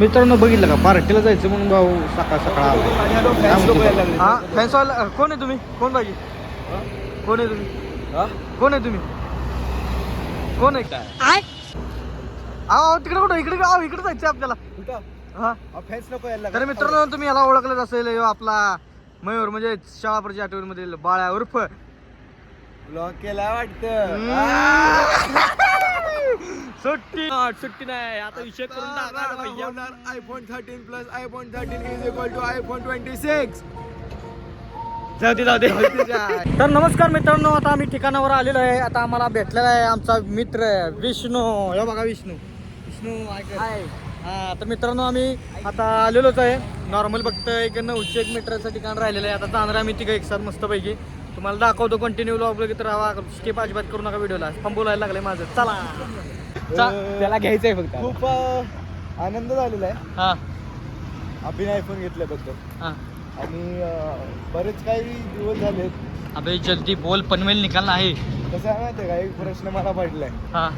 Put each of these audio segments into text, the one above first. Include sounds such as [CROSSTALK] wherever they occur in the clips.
मित्रांनो बघितलं का? पार्टीला जायचं म्हणून भाऊ सकाळ सकाळ आलो. हा फॅन्स वाला कोण आहे तुम्ही? कोण पाहिजे कोण आहे तुम्ही? कोण आहे तुम्ही? कोण आहे? अहो तिकडे कुठं? इकडे अहो इकडे जायचं आपल्याला. हा. फॅन्स नको यायला तर मित्रांनो तुम्ही याला ओळखलंच असेल. आपला मयूर म्हणजे शाळापूरच्या आठवणीमधील बाळा उर्फ. ब्लॉक केला वाटतं. सुट्टी. सुट्टी नाही आता विषय करून iPhone thirteen plus iPhone thirteen is equal to iPhone twenty six जाऊ दे जाऊ दे. तर नमस्कार मित्रांनो आता आम्ही ठिकाणावर आलेलो आहे. आता आम्हाला भेटलेला आहे आमचा मित्र विष्णू. हे बघा विष्णू. विष्णू हा तर मित्रांनो आम्ही आता आलेलोच आहे. नॉर्मल फक्त एक नऊशे एक मीटरचं ठिकाण राहिलेलं आहे. आता जाणार आम्ही तिघं एक साथ मस्तपैकी. तुम्हाला दाखवतो कंटिन्यू ब्लॉग तर हवा स्किप अजिबात करू नका व्हिडिओला. बोलायला लागले माझं. चला. चा- त्याला घ्यायचंय फक्त खूप अं, आनंद झालेला आहे. हा. अभिनय आयफोन घेतल्याबद्दल. हा. आणि अं, बरेच काही दिवस झाले अबे जल्दी बोल पनवेल निकाल आहे कसं आहे माहिती आहे का? एक प्रश्न मला पडलाय. हा.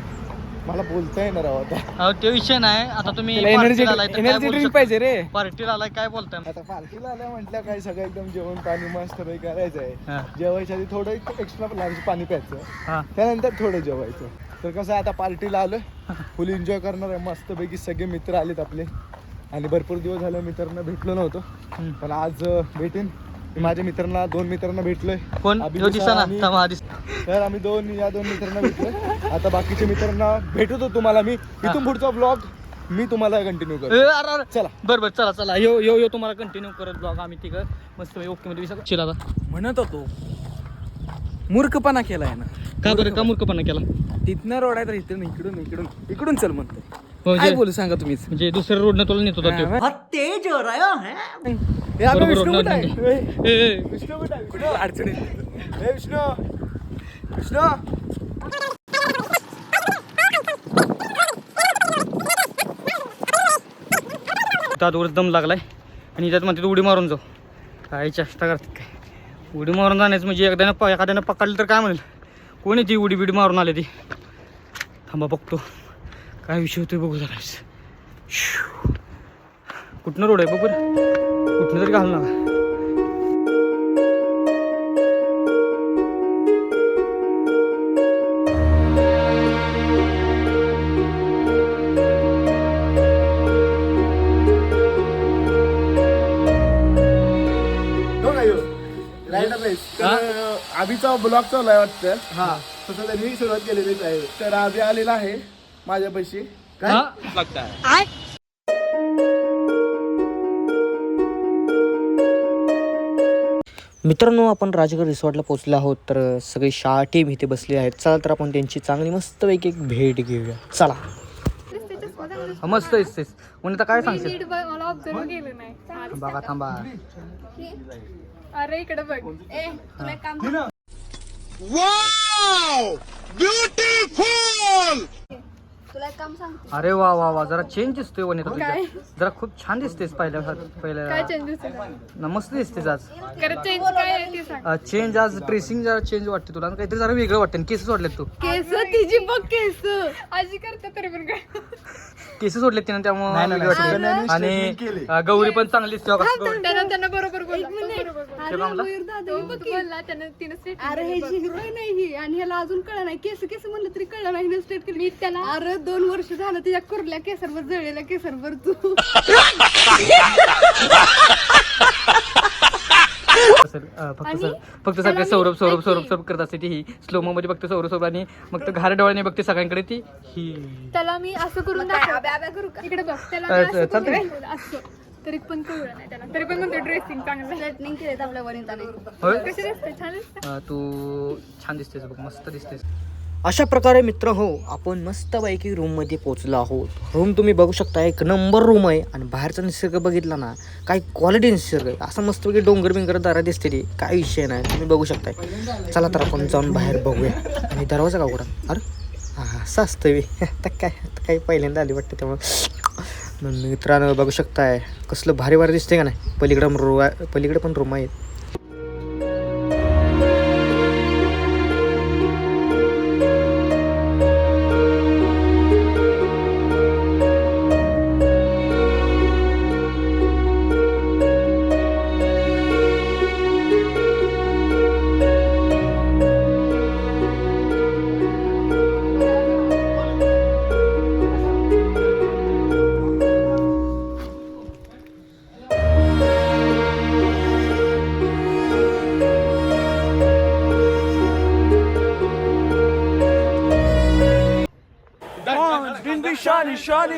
मला बोलता येणार आहो आता. अहो, तो विषय नाही. आता तुम्ही एनर्जी पार्टीला आलाय तर काय एनर्जी बोलू ड्रिंक शकता? पाहिजे रे. पार्टीला आलाय काय बोलताय? आता पार्टीला आल्या म्हटलं काय? सगळं एकदम जेवण पाणी मस्त पैकी करायचं आहे हा. जेवायच्या आधी थोडं एक्स्ट्रा लांबचं पाणी प्यायचं. हा. त्यानंतर थोडं जेवायचं. तर कसं आहे आता पार्टीला आलं फुल एन्जॉय करणार आहे. मस्तपैकी सगळे मित्र आलेत आपले. आणि भरपूर दिवस झाले मित्रांना भेटलो नव्हतो. पण आज भेटेन. मी माझ्या मित्रांना दोन मित्रांना भेटलोय. कोण? आणि- तर आम्ही दोन या दोन मित्रांना भेटलोय. आता बाकीच्या मित्रांना भेटतो तुम्हाला मी. इथून पुढचा ब्लॉग मी तुम्हाला कंटिन्यू करतो. चला. बरं बरं चला चला. यो यो यो तुम्हाला कंटिन्यू करत ब्लॉग आम्ही तिघं. मस्त ओके मध्ये विसर चिला आता. म्हणत होतो. मूर्खपणा केलाय ना का बरं? का मूर्खपणा केला? तिथनं रोड आहे तर इथून इकडून इकडून इकडून चल म्हणतो हो, काय जे- बोलू सांगा तुम्हीच म्हणजे दुसऱ्या रोडनं तुला नेत होता तो. हे आपलं बरोबर, विष्णू आहे? ए, ए, विष्णू कुठे आहे? कुठं अडचणीत ए, विष्णू. दम लागलाय. आणि त्यात म्हणते उडी मारून जाऊ. काय चेष्टा करतात काय? उडी मारून जाण्याचं म्हणजे एकद्यानं प एखाद्यानं पकडलं तर काय म्हणेल? कोणी ती उडी बिडी मारून आली ती? थांबा बघतो. काय विषय होतोय बघू जरा. कुठनं रोड आहे बघू कुठनं तरी घालणार आधीचा ब्लॉग चालू आहे वाटतं. हा. तसं त्यांनी सुरुवात केलेलीच आहे. तर आधी आलेला आहे माझ्यापाशी काय? हा? मित्रांनो आपण राजगड रिसॉर्टला पोहोचलो आहोत तर सगळी शाळा टीम इथे बसली आहेत. चला तर आपण त्यांची चांगली मस्तपैकी एक भेट घेऊया. चला. मस्त दिसतेस म्हणून आता काय सांगशील? बघा थांबा. अरे इकडे बघ. ए तुला एक काम ब्युटिफुल तुला एक काम सांगते. अरे वा वा वा. जरा चेंज दिसतोय वनिता तुझ्या जरा खूप छान दिसतेस पहिल्या काय पहिल्या चेंजेस ना मस्त दिसतेस आज. खरं चेंज काय आहे ते सांग. चेंज आज ड्रेसिंग जरा चेंज वाटते तुला. आणि काहीतरी जरा वेगळं वाटतं. केस सोडलेत तू. केस? तिची बघ केस. आजी करते तरी पण काय? केस सोडलेत तिने त्यामुळे नाही, वेगळं नाही, वाटतं. सगळ्यांनी आणि straightening केली. अं, गौरी पण चांगली दिसते बघा. गौरी. त्यांना त्यांना बरोबर बोला. बरोबर बोला. ते बांगला? तो बोलला त्यानं तिनं straight अरे. हिरोईन आहे ही आणि ह्याला अजून कळलं नाही. केस केस म्हणलं तरी कळलं नाही हिने स्ट्रेट केली. त्याला अरे दोन वर्ष झालं तिच्या कुरल्या केसरवर जळलेल्या केसरवर तू. असेल, अं, फक्त सर- फक्त सगळे सौरभ सौरभ सौरभ सौरभ करत असते ती. ही स्लो मध्ये बघते सौरभ सौरभ आणि मग तो घार डोळ्याने बघते सगळ्यांकडे ती. ही. त्याला मी असं करून दाखव. इकडे बघ त्याला मी अं, असं करून चालतंय. दाखवलं, असं. तरी पण कळलं नाही त्याला. तरी पण म्हणतो ड्रेसिंग चांगलं स्ट्रेटनिंग केलेत आपल्या वनिताने. होय? कशी दिसते? छान दिसते. अं, तू छान दिसतेस बघ मस्त दिसतेस. अशा प्रकारे मित्र हो आपण मस्तपैकी रूममध्ये पोचलो आहोत. रूम तुम्ही बघू शकता एक नंबर रूम आहे आणि बाहेरचा निसर्ग बघितला ना काही क्वालिटी निसर्ग आहे. असं मस्तपैकी डोंगर बिंगर दारा दिसते ती काय विषय नाही. तुम्ही बघू शकताय. चला तर आपण जाऊन बाहेर बघूया. आणि दरवाजा का उघडा? अरे हां असं असतं मी आता काय आता काही पहिल्यांदा आली वाटतं त्यामुळे मग मित्रांनो बघू शकताय कसलं भारी भारी दिसते का नाही? पलीकडं रू पलीकडे पण रूम आहेत.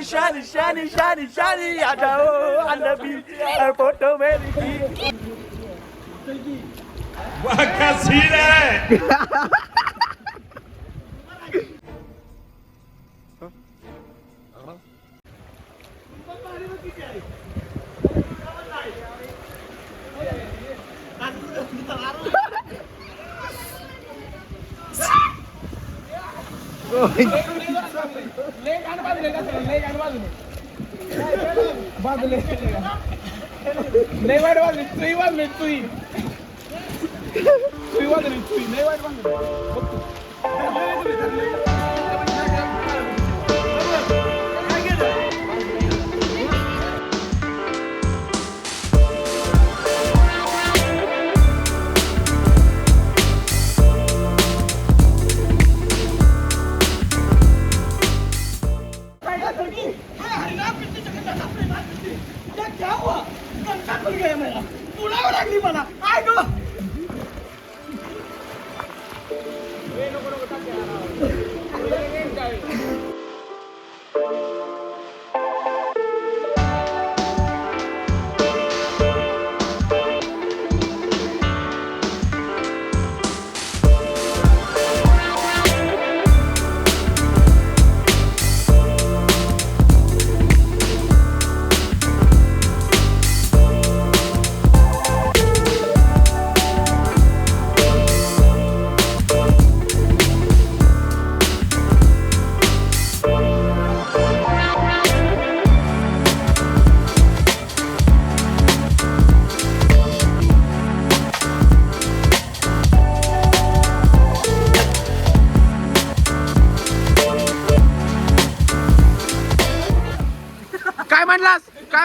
shiny, shiny, shiny, shiny, shiny, Ajao, Annabi, her photo very key. Oh, शानी शानी शानी तुही वाजले तुही तुही जाओ तुही फोटो मेरी काय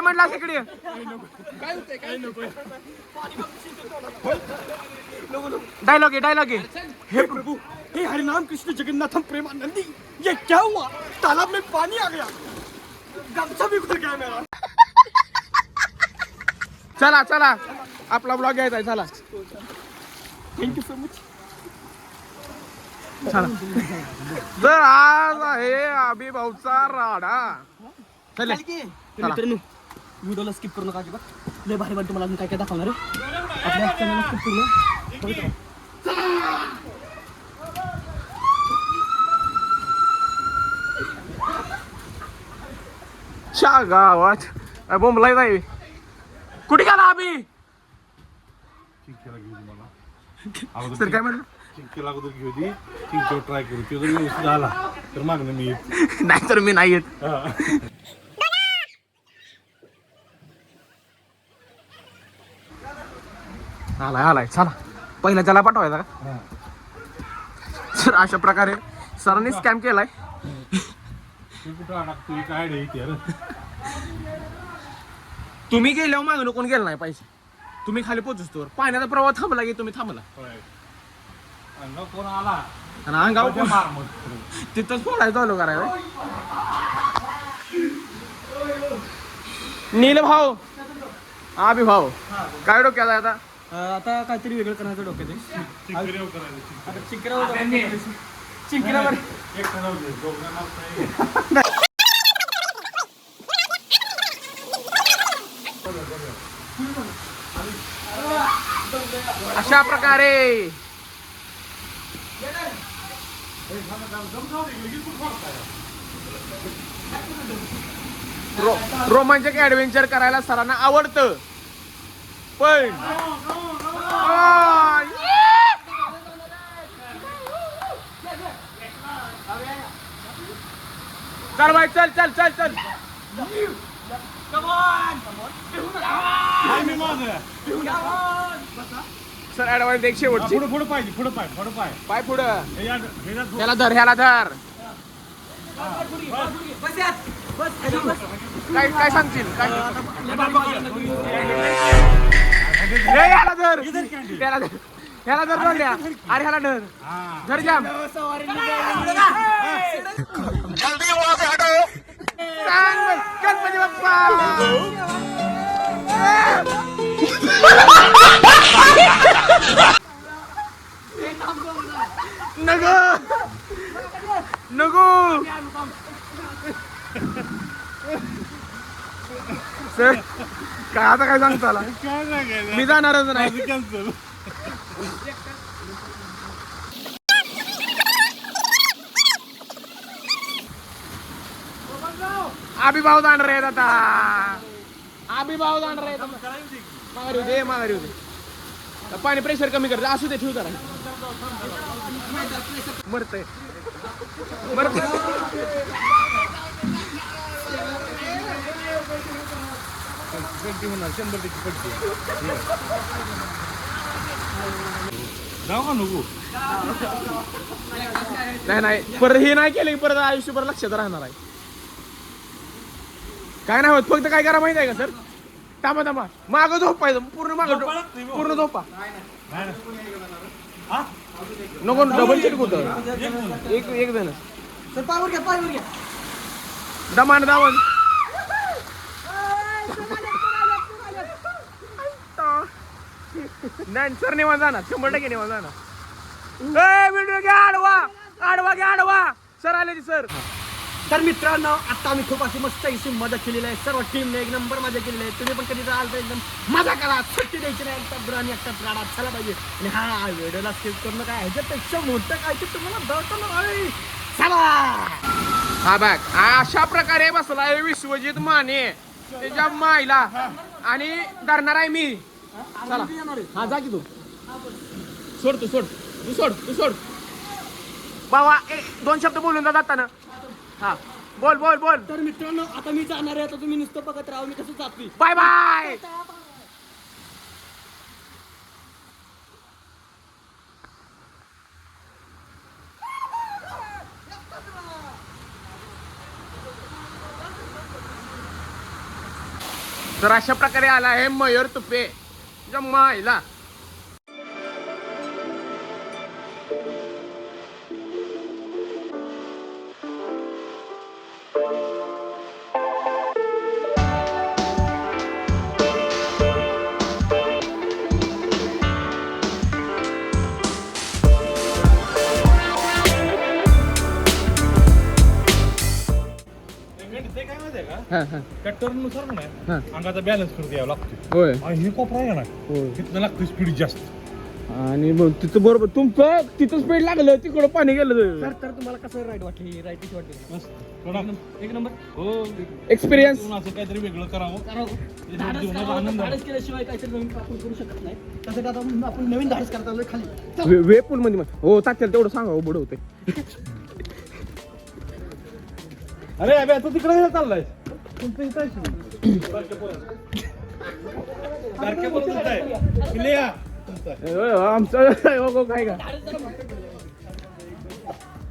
काय म्हणलास इकडे डायलॉग आहे डायलॉग आहे हे प्रभु हे हरिनाम कृष्ण जगन्नाथम प्रेमानंदी ये क्या हुआ? तालाब में पानी आ गया। गमछा भी खुल गया मेरा। चला चला. आपला ब्लॉग घ्यायचा आहे चला. थँक्यू सो मच तर आज आहे अभिभाऊचा राडा. चले. मित्रांनो व्हिडिओला स्किप करू नका अजिबात. लय भारी भारी तुम्हाला अजून काय काय दाखवणार आहे. आपल्या चॅनलला स्किप करू. च्या गावात. बोंबलाय नाही कुठे गेला अभि [LAUGHS] सर काय म्हणलं? चिंकीला अगोदर घेऊ दे चिंकीवर ट्राय करू. तो जर व्यवस्थित झाला तर मागणं मी येत. [LAUGHS] नाही तर मी नाही येत. आलाय आलाय. चला. पहिला त्याला पाठवायचा का? तर अशा प्रकारे सरांनी स्कॅम केलाय. तुम्ही गेल्यावर मागणं कोण गेलं नाही पैसे तुम्ही खाली पोहोचतो पाण्याचा प्रवाह थांबला की तुम्ही थांबला. कोण आला? आणि अंगावर कोण- तिथंच फोडायचं चालू करायला नील भाऊ आबी भाऊ काय डोक्यात आहे आता? आता काहीतरी वेगळं करायचं डोक्यात आहे. आता चिंकरावर चिंकरावर अशा प्रकारे. रो- रोमांचक ऍडव्हेंचर करायला सरांना आवडतं. पण! चल भाई चल चल चल चल. सर ऍडव्हान्स एक शेवटची पुढं पुढं पाहिजे पुढं पाय पुढं पाय. पाय पुढं. ह्याला धर ह्याला धर. काय काय सांगशील? काय? ए, ह्याला धर. त्याला धर. ह्याला धर दोन्या अरे ह्याला धर. धर जाम. गणपती बाप्पा. नको नको सर. काय आता काय सांगता आला? काय सांगायचं मी जाणारच नाही. कॅन्सल आबी भाऊ जाणार आहेत आता. आबी भाऊ जाणार आहेत. माघारी होते माघारी होते. पाणी प्रेशर कमी करते. असू दे ठेवू जरा. मरतय. मरतय. होणार शंभर टक्के पडते जाऊ का नको? नाही नाही. परत हे नाही केलं की परत आयुष्यभर लक्षात राहणार आहे. काय नाही होत फक्त काय करा माहिती आहे का सर? थांबा थांबा. मागं झोपायचं पूर्ण मागं पूर्ण झोपा. नको डबल चेक होत. एक एक जण. सर पायवर घ्या पायवर घ्या. दमान दामन नाही सर निवांत जाणार. शंभर टक्के निवांत जाणार. व्हिडिओ घ्या आडवा. आडवा घ्या आडवा. सर आले की सर. तर मित्रांनो आता आम्ही खूप अशी मस्त अशी मजा केलेली आहे. सर्व टीमने एक नंबर मजा केलेली आहे. तुम्ही पण कधी जाल तर एकदम मजा करा. सुट्टी द्यायची नाही. एकटा ब्राणी एकटा राडा. झाला पाहिजे. आणि हा व्हिडिओला स्किप करणं काय ह्याच्यापेक्षा मोठं काय ते तुम्हाला दळतं चला! हा बघ अशा प्रकारे बसलाय विश्वजित माने. त्याच्या माईला आणि धरणार आहे मी. चला. हा जा की तू. सोड तू सोड. तू सोड तू सोड. बाबा ए दोन शब्द बोलून जा जाताना. हा. बोल बोल बोल. तर मित्रांनो आता मी जाणार आहे आता तुम्ही नुसतं बघत राहा मी कसं जातोय. बाय बाय तर अशा प्रकारे आला आहे मयूर तुपे. जम्मायला ते काय माहिती आहे का त्या टर्ननुसार म्हणा अंगाचा बॅलन्स द्यावा लागतो. होय. आणि हे कोपरा आहे ना तिथनं लागतो स्पीड जास्त. आणि मग तिथं बरोबर तुमचं तिथं स्पीड लागलं तिकडं पाणी गेलं. तर तर तुम्हाला कसं राईड वाटली? राईड कशी वाटली? मस्त. थोडा. एक नंबर हो. एक्सपिरियन्स असं काहीतरी वेगळं करावं. धाडस जीवनाचा करावं, आनंद आहे. धाडस केल्याशिवाय काहीतरी नवीन आपण करू शकत नाही. आता आपण नवीन धाडस करता आलोय खाली. वे पूल मध्ये मग. हो तात्याला तेवढं सांगा हो बुड होते अरे अबे आता तिकडे चाललाय आमचं काय का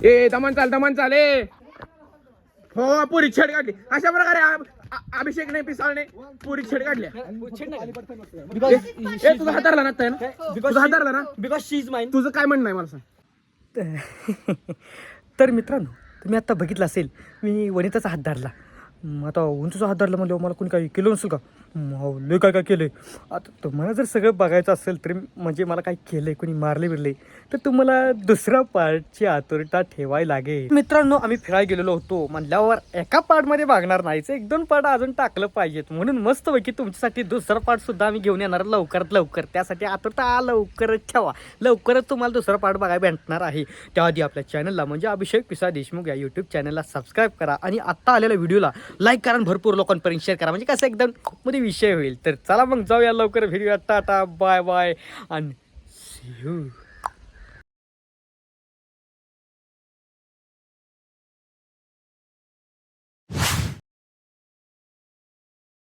ए दमन चाल दमन चाल ए. हो पुरी छेड काढली. अशा प्रकारे अभिषेक नाही पिसाळने पुरी छेड काढल्या. ए तुझा हातारला ना तुझा हातारला ना? बिकॉज शी इज माइन तुझं काय म्हणणं आहे मला सांग? [LAUGHS] तर मित्रांनो तुम्ही आता बघितलं असेल मी वनिताचा हात धरला. आता उंचचा हात धरला म्हणजे मला कोणी काही केलं नसेल का? म, हो, काय काय केलं आता तुम्हाला जर सगळं बघायचं असेल तर म्हणजे मला काय केलं आहे कोणी मारले बिरले तर तुम्हाला दुसऱ्या पार्टची आतुरता ठेवायला लागेल. मित्रांनो आम्ही फिरायला गेलेलो होतो. म्हणल्यावर एका पार्टमध्ये भागणार नाहीच एक दोन पार्ट अजून टाकलं पाहिजेत. म्हणून मस्तपैकी तुमच्यासाठी दुसरा पार्ट सुद्धा आम्ही घेऊन येणार लवकरात लवकर. त्यासाठी आतुरता लवकरच ठेवा. लवकरच तुम्हाला दुसरा पार्ट बघायला भेटणार आहे. त्याआधी आपल्या चॅनलला म्हणजे अभिषेक पिसा देशमुख या यूट्यूब चॅनलला सबस्क्राईब करा. आणि आत्ता आलेल्या व्हिडिओला लाईक करा भरपूर लोकांपर्यंत शेअर करा. म्हणजे कसं एकदम मध्ये विषय होईल. तर चला मग जाऊया लवकर. Video tata bye bye. आणि